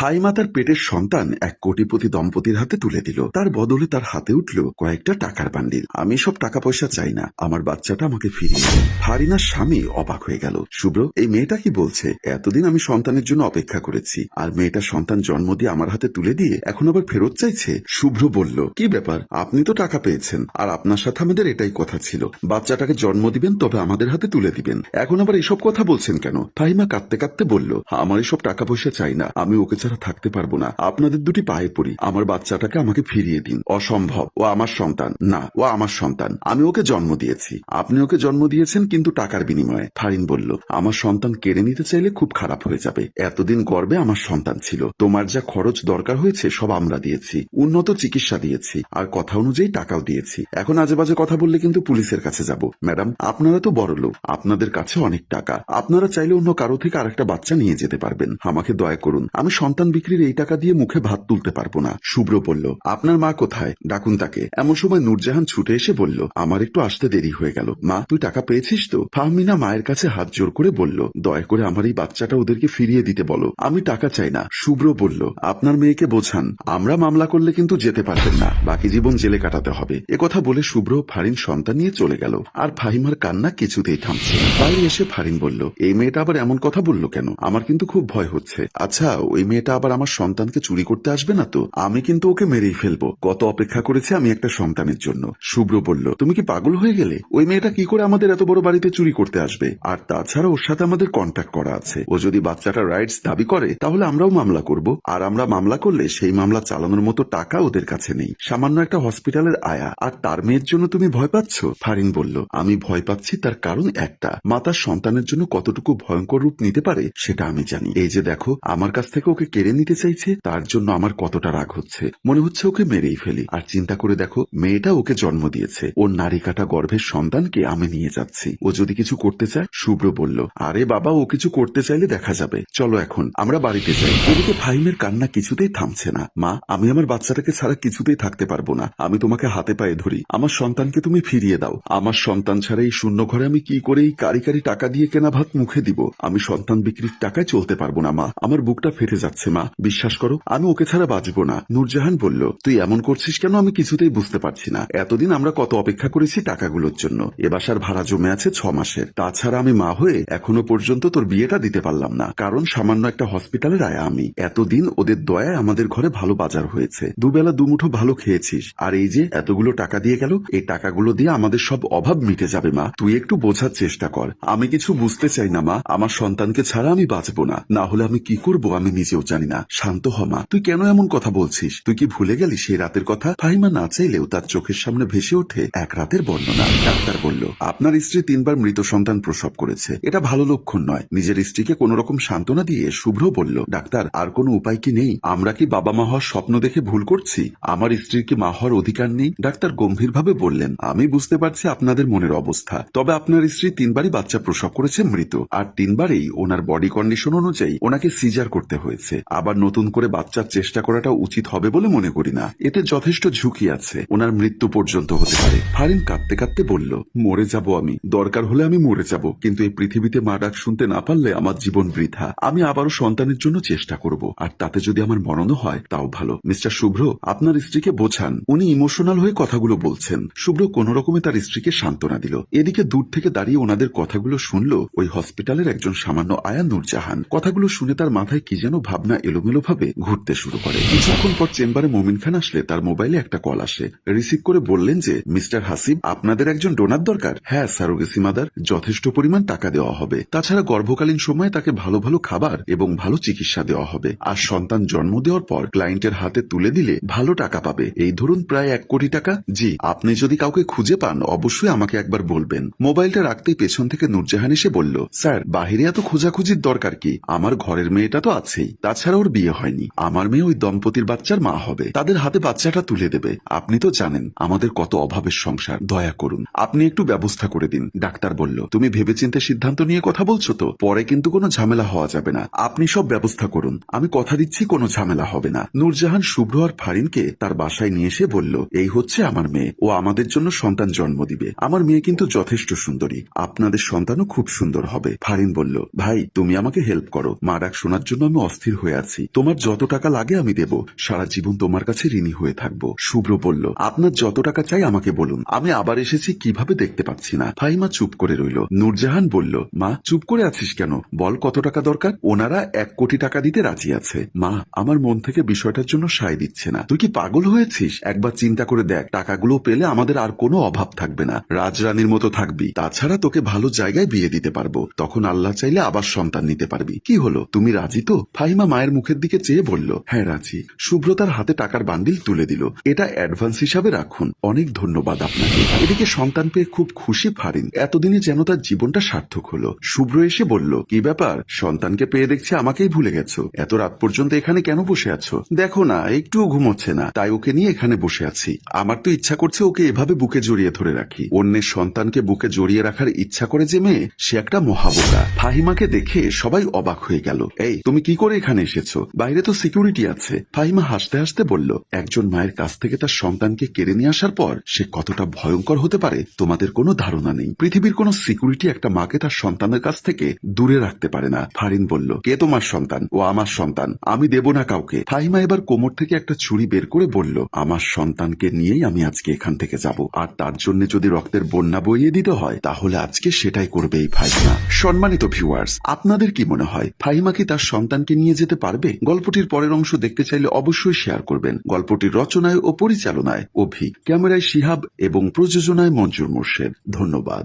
ফাইমা তার পেটের সন্তান এক কোটিপতি দম্পতির হাতে তুলে দিল। তার বদলে তার হাতে উঠল কয়েকটা টাকার বান্ডিল। আমি সব টাকা পয়সা চাই না, আমার বাচ্চাটা আমাকে ফিরিয়ে ফারিনার স্বামী অবাক হয়ে গেল। শুভ্র, এই মেয়েটা কি বলছে? এতদিন আমি সন্তানের জন্য অপেক্ষা করেছি, আর মেয়েটা সন্তান জন্ম দিয়ে আমার হাতে তুলে দিয়ে এখন আবার ফেরত চাইছে? শুভ্র বলল, কি ব্যাপার? আপনি তো টাকা পেয়েছেন, আর আপনার সাথে আমাদের এটাই কথা ছিল। বাচ্চাটাকে জন্ম দিবেন, তবে আমাদের হাতে তুলে দিবেন। এখন আবার এসব কথা বলছেন কেন? ফাহিমা কাঁদতে কাঁদতে বলল, আমার এসব টাকা পয়সা চাই না, আমি ওকে ছাড়া থাকতে পারব না। আপনাদের দুটি পায়ে পড়ি। আমার বাচ্চাটাকে আমাকে ফিরিয়ে দিন। অসম্ভব। ও আমার সন্তান। না, ও আমার সন্তান। আমি ওকে জন্ম দিয়েছি। আপনি ওকে জন্ম দিয়েছেন কিন্তু টাকার বিনিময়ে। ফারিন বলল, আমার সন্তান কেড়ে নিতে চাইলে খুব খারাপ হয়ে যাবে। এতদিন গর্বে আমার সন্তান ছিল। তোমার যা খরচ দরকার হয়েছে, সব আমরা দিয়েছি। উন্নত চিকিৎসা দিয়েছি। আর কথা অনুযায়ী টাকাও দিয়েছি। এখন আজে বাজে কথা বললে কিন্তু পুলিশের কাছে যাব। ম্যাডাম, আপনারা তো বড় লোক। আপনাদের কাছে অনেক টাকা। আপনারা চাইলে অন্য কারও থেকে আরেকটা বাচ্চা নিয়ে যেতে পারবেন। আমাকে দয়া করুন। আমি সন্তান বিক্রির এই টাকা দিয়ে মুখে ভাত তুলতে পারব না। শুভ্র বলল, আপনার মা কোথায়? ডাকুন তাকে। এমন সময় নূরজাহান ছুটে এসে বলল, আমার একটু আসতে দেরি হয়ে গেল। মা, তুই টাকা পেয়েছিস তো? ফাহমিনা মায়ের কাছে হাত জোর করে বলল, দয়া করে আমার এই বাচ্চাটা ওদেরকে ফিরিয়ে দিতে বলো। আমি টাকা চাই না। শুভ্র বলল, আপনার মেয়েকে বোঝান। আমরা মামলা করলে কিন্তু যেতে পারবেন না। বাকি জীবন জেলে কাটাতে হবে। কথা বলে শুভ্র ফারিন সন্তান নিয়ে চলে গেল। আর ফাহিমার কান্না কিছুতেই থামছে। বাইরে এসে ফারিন বলল, এই মেয়েটা আবার এমন কথা বলল কেন? আমার কিন্তু খুব ভয় হচ্ছে। আচ্ছা ওই মেয়েটা আবার আমার সন্তানকে চুরি করতে আসবে না তো? আমি কিন্তু ওকে মেরেই ফেলব। কত অপেক্ষা করেছে আমি একটা সন্তানের জন্য। শুভ্র বলল, তুমি কি পাগল হয়ে গেলে? ওই মেয়েটা কি করে আমাদের এত বড় বাড়িতে চুরি করতে আসবে? আর তাছাড়া ওর সাথে আমাদের কন্ট্যাক্ট করা আছে। ও যদি বাচ্চাটা রাইটস দাবি করে, তাহলে আমরাও মামলা করব। আর আমরা মামলা করলে সেই মামলা চালানোর মতো টাকা ওদের কাছে নেই। সামান্য একটা হসপিটালের আয়া। আর তার মেয়ের জন্য তুমি ভয় পাচ্ছ? ফারিন বলল, আমি ভয় পাচ্ছি তার কারণ একটা। মাতার সন্তানের জন্য কতটুকু ভয়ঙ্কর রূপ নিতে পারে, সেটা আমি জানি। এই যে দেখো, আমার কাছ থেকে ওকে কেড়ে নিতে চাইছে, তার জন্য আমার কতটা রাগ হচ্ছে। মনে হচ্ছে ওকে মেরেই ফেলি। আর চিন্তা করে দেখো, মেয়েটা ওকে জন্ম দিয়েছে। ওর নারী কাটা গর্ভের সন্তানকে আমি নিয়ে যাচ্ছি। ও যদি কিছু করতে চায়, শুভ্র বলল, আরে বাবা, ও কিছু করতে চাইলে দেখা যাবে। চলো এখন, আমরা বাড়িতে যাই। এদিকে ফাহিমের কান্না কিছুতেই থামছে না। মা, আমি আমার বাচ্চাটাকে ছাড়া কিছুতেই থাকতে পারব না। আমি তোমাকে হাতে পায়ে ধরি। আমার সন্তানকে তুমি ফিরিয়ে দাও। আমার সন্তান ছাড়া এই শূন্য ঘরে আমি কি করে এই কারি কারি টাকা দিয়ে কেনা ভাত মুখে দিব? আমি সন্তান বিক্রির টাকায় চলতে পারব না, মা। আমার বুকটা ফেটে যাচ্ছে। মা, বিশ্বাস করো, আমি ওকে ছাড়া বাঁচবো না। নূরজাহান বলল, তুই এমন করছিস কেন? আমি কিছুতেই বুঝতে পারছি না। এতদিন আমরা কত অপেক্ষা করেছি টাকাগুলোর জন্য। এ বাসার ভাড়া জমে আছে ছ মাসের। তাছাড়া আমি মা হয়ে এখনও পর্যন্ত তোর বিয়েটা দিতে পারলাম না। কারণ সামান্য একটা হসপিটালের আয়া আমি। এতদিন ওদের দয়ায় আমাদের ঘরে ভালো বাজার হয়েছে। দুবেলা দুমুঠো ভালো খেয়েছিস। আর এই যে এতগুলো টাকা দিয়ে গেল, এই টাকাগুলো দিয়ে আমাদের সব অভাব মিটে যাবে মা। তুই একটু বোঝার চেষ্টা কর। আমি কিছু বুঝতে চাই না মা। আমার সন্তানকে ছাড়া আমি বাঁচবো না। না হলে আমি কি করব? আমি নিজেও জানি না শান্ত হ, মা। তুই কেন এমন কথা বলছিস? তুই কি ভুলে গেলি সেই রাতের কথা? ফাহিমা না চাইলেও তার চোখের সামনে ভেসে ওঠে এক রাতের বর্ণনা। ডাক্তার বলল, আপনার স্ত্রী তিনবার মৃত সন্তান প্রসব করেছে। এটা ভালো লক্ষণ নয়। নিজের স্ত্রীকে কোন রকম সান্ত্বনা দিয়ে শুভ্র বলল, ডাক্তার, আর কোনো উপায় কি নেই? আমরা কি বাবা মা হওয়ার স্বপ্ন দেখে ভুল করছি? আমার স্ত্রীর কি মা হওয়ার অধিকার নেই? ডাক্তার গম্ভীরভাবে বললেন, আমি বুঝতে পারছি আপনাদের মনের অবস্থা। তবে আপনার স্ত্রী তিনবারই বাচ্চা প্রসব করেছে মৃত, আর তিনবারই ওনার বডি কন্ডিশন অনুযায়ী ওনাকে সিজার করতে হয়েছে। আবার নতুন করে বাচ্চার চেষ্টা করাটা উচিত হবে বলে মনে করি না। এতে যথেষ্ট ঝুঁকি আছে। ওনার মৃত্যু পর্যন্ত হতে পারে। ফারিন কাঁদতে কাঁদতে বলল, মরে যাব আমি। দরকার হলে আমি মরে যাব। কিন্তু এই পৃথিবীতে মা ডাক শুনতে না পারলে আমার জীবন বৃথা। আমি আবারও সন্তানের জন্য চেষ্টা করব। আর তাতে যদি আমার মরণও হয়, তাও ভালো। মিস্টার শুভ্র, আপনার স্ত্রীকে বোঝান। উনি ইমোশনাল হয়ে কথাগুলো বলছেন। শুভ্র কোন রকমে তার স্ত্রীকে সান্ত্বনা দিল। এদিকে দূর থেকে দাঁড়িয়ে ওনাদের কথাগুলো শুনল ওই হসপিটালের একজন সামান্য আয়া নূরজাহান। কথাগুলো শুনে তার মাথায় কি যেন ভাবনা এলোমেলো ভাবে ঘুরতে শুরু করে। কিছুক্ষণ পর চেম্বারে মমিন খান আসলে তার মোবাইলে একটা কল আসে। রিসিভ করে বললেন যে, মিস্টার হাসিব, আপনাদের একজন ডোনার দরকার। হ্যাঁ সারোগেসি মাদার যথেষ্ট পরিমাণ টাকা দেওয়া হবে। তাছাড়া গর্ভকালীন সময়ে তাকে ভালো ভালো খাবার এবং ভালো চিকিৎসা দেওয়া হবে। আর সন্তান জন্ম দেওয়ার পর ক্লায়েন্টের হাতে তুলে দিলে ভালো টাকা পাবে। এই ধরুন প্রায় এক কোটি টাকা। জি, আপনি যদি কাউকে খুঁজে পান, অবশ্যই আমাকে একবার বলবেন। মোবাইলটা রাখতেই পেছন থেকে নূরজাহান এসে বলল, স্যার, বাহিরে এত খোঁজাখুঁজির দরকার কি? আমার ঘরের মেয়েটা তো আছেই। তাছাড়া ওর বিয়ে হয়নি। আমার মেয়ে ওই দম্পতির বাচ্চার মা হবে। তাদের হাতে বাচ্চাটা তুলে দেবে। আপনি তো জানেন, আমাদের কত অভাবের সংসার। দয়া করুন, আপনি একটু ব্যবস্থা করে দিন। ডাক্তার বলল, তুমি ভেবে ভেবেচিন্তে সিদ্ধান্ত নিয়ে কথা বলছো তো? পরে কিন্তু কোনো ঝামেলা হওয়া যাবে না। আপনি সব ব্যবস্থা করুন। আমি কথা দিচ্ছি, কোনো ঝামেলা হবে না। নূরজাহান শুভ্র আর ফারিনকে তার বাসায় নিয়ে এসে বলল, এই হচ্ছে আমার মেয়ে। ও আমাদের জন্য সন্তান জন্ম দিবে। আমার মেয়ে কিন্তু যথেষ্ট সুন্দরী। আপনাদের সন্তানও খুব সুন্দর হবে। ফারিন বলল, ভাই, তুমি আমাকে হেল্প করো। মা ডাক শোনার জন্য আমি অস্থির হয়ে হয়ে আছি। তোমার যত টাকা লাগে আমি দেব। সারা জীবন তোমার কাছে ঋণী হয়ে থাকব। শুভ্র বলল, আপনার যত টাকা চাই আমাকে বলুন। আমি আবার এসেছি কীভাবে দেখতে পাচ্ছি না। ফাহিমা চুপ করে রইল। নূরজাহান বলল, মা, চুপ করে আছিস কেন? বল কত টাকা দরকার? ওনারা এক কোটি টাকা দিতে রাজি আছে। মা, আমার মন থেকে বিষয়টার জন্য সায় দিচ্ছে না। তুই কি পাগল হয়েছিস? একবার চিন্তা করে দেখ, টাকাগুলো পেলে আমাদের আর কোনো অভাব থাকবে না। রাজরানীর মতো থাকবি। তাছাড়া তোকে ভালো জায়গায় বিয়ে দিতে পারব। তখন আল্লাহ চাইলে আবার সন্তান নিতে পারবি। কি হলো? তুমি রাজি তো? ফাহিমা মায়ের মুখের দিকে চেয়ে বলল হ্যাঁ রাজি। শুভ্র তার হাতে টাকার বান্ডিল তুলে দিল। এটা অ্যাডভান্স হিসাবে রাখুন। অনেক ধন্যবাদ আপনাকে। এদিকে সন্তান পেয়ে খুব খুশি ফারিন। এতদিনে যেন তার জীবনটা সার্থক হলো। শুভ্র এসে বলল, কি ব্যাপার? সন্তানকে পেয়ে দেখছি আমাকেই ভুলে গেছো। এত রাত পর্যন্ত এখানে কেন বসে আছো? দেখো না, একটুও ঘুমোচ্ছে না। তাই ওকে নিয়ে এখানে বসে আছি। আমার তো ইচ্ছা করছে ওকে এভাবে বুকে জড়িয়ে ধরে রাখি। অন্যের সন্তানকে বুকে জড়িয়ে রাখার ইচ্ছা করে যে মেয়ে, সে একটা মহাবোকা। ফাহিমাকে দেখে সবাই অবাক হয়ে গেল। এই, তুমি কি করে এখানে এসেছ। বাইরে তো সিকিউরিটি আছে। ফাহিমা হাসতে হাসতে বলল, একজন মায়ের কাছ থেকে তার সন্তানকে কেড়ে নিয়ে আসার পর সে কতটা ভয়ঙ্কর হতে পারে তোমাদের কোনো ধারণা নেই। পৃথিবীর কোনো সিকিউরিটি একটা মাকে তার সন্তানের কাছ থেকে দূরে রাখতে পারে না। ফারিন বলল, কে তোমার সন্তান? ও আমার সন্তান। আমি দেব না কাউকে। ফাহিমা এবার কোমর থেকে একটা ছুরি বের করে বলল, আমার সন্তানকে নিয়েই আমি আজকে এখান থেকে যাব। আর তার জন্য যদি রক্তের বন্যা বইয়ে দিতে হয়, তাহলে আজকে সেটাই করবে এই ফাহিমা। সম্মানিত ভিউয়ার্স আপনাদের কি মনে হয়, ফাহিমা কি তার সন্তানকে নিয়ে যেতে পারবে? গল্পটির পরের অংশ দেখতে চাইলে অবশ্যই শেয়ার করবেন। গল্পটির রচনায় ও পরিচালনায় অভি। ক্যামেরায় শিহাব এবং প্রযোজনায় মঞ্জুর মোর্শেদ। ধন্যবাদ।